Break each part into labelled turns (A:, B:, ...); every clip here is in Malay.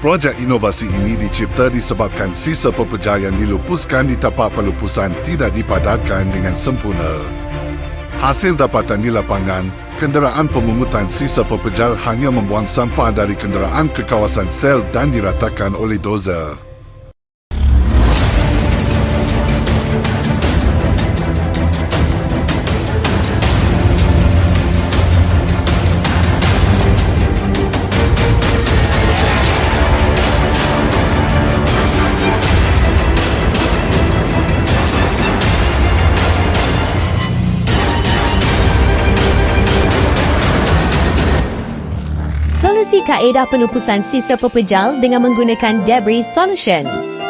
A: Projek inovasi ini dicipta disebabkan sisa pekerja yang dilupuskan di tempat pelupusan tidak dipadatkan dengan sempurna. Hasil dapatan di lapangan, kenderaan pemungutan sisa pepejal hanya membuang sampah dari kenderaan ke kawasan sel dan diratakan oleh dozer.
B: Solusi kaedah pelupusan sisa pepejal dengan menggunakan debris solution.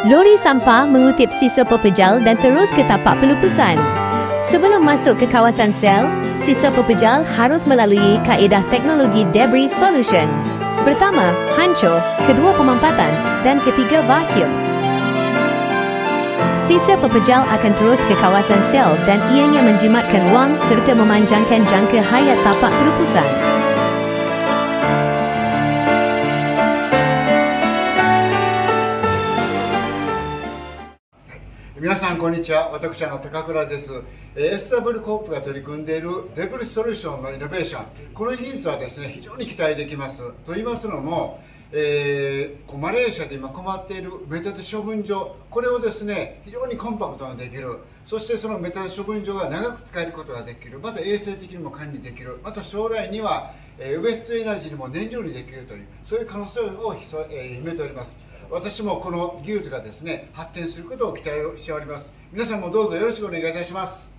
B: Lori sampah mengutip sisa pepejal dan terus ke tapak pelupusan. Sebelum masuk ke kawasan sel, sisa pepejal harus melalui kaedah teknologi debris solution. Pertama, hancur, kedua pemampatan, dan ketiga vacuum. Sisa pepejal akan terus ke kawasan sel dan ianya menjimatkan wang serta memanjangkan jangka hayat tapak pelupusan.
C: 皆さんこんにちは。私あの高倉です。SW コープが取り組んでいるデブリソリューションのイノベーション。この技術はですね非常に期待できます。と言いますのもえーマレーシアで今困っているメタル処分場これをですね非常にコンパクトにできる。そしてそのメタル処分場が長く使えることができる。また衛生的にも管理できる。また将来には、えウエストエナジーにも燃料にできるというそういう可能性を、えー秘めております。私もこの技術がですね発展することを期待をしております皆さんもどうぞよろしくお願いいたします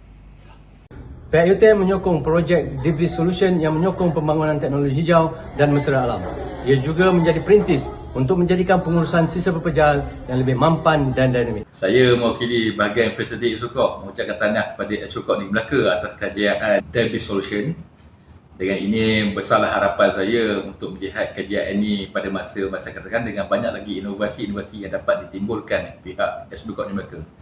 D: Pihak UTM menyokong projek Debris Solution yang menyokong pembangunan teknologi hijau dan mesra alam. Ia juga menjadi perintis untuk menjadikan pengurusan sisa pepejal yang lebih mampan dan dinamik.
E: Saya mewakili bahagian fasiliti Esukok mengucapkan tahniah kepada Esukok di Melaka atas kajian Debris Solution. dengan ini besarlah harapan saya untuk melihat kajian ini pada masa masa katakan dengan banyak lagi inovasi-inovasi yang dapat ditimbulkan pihak Esukok di Melaka.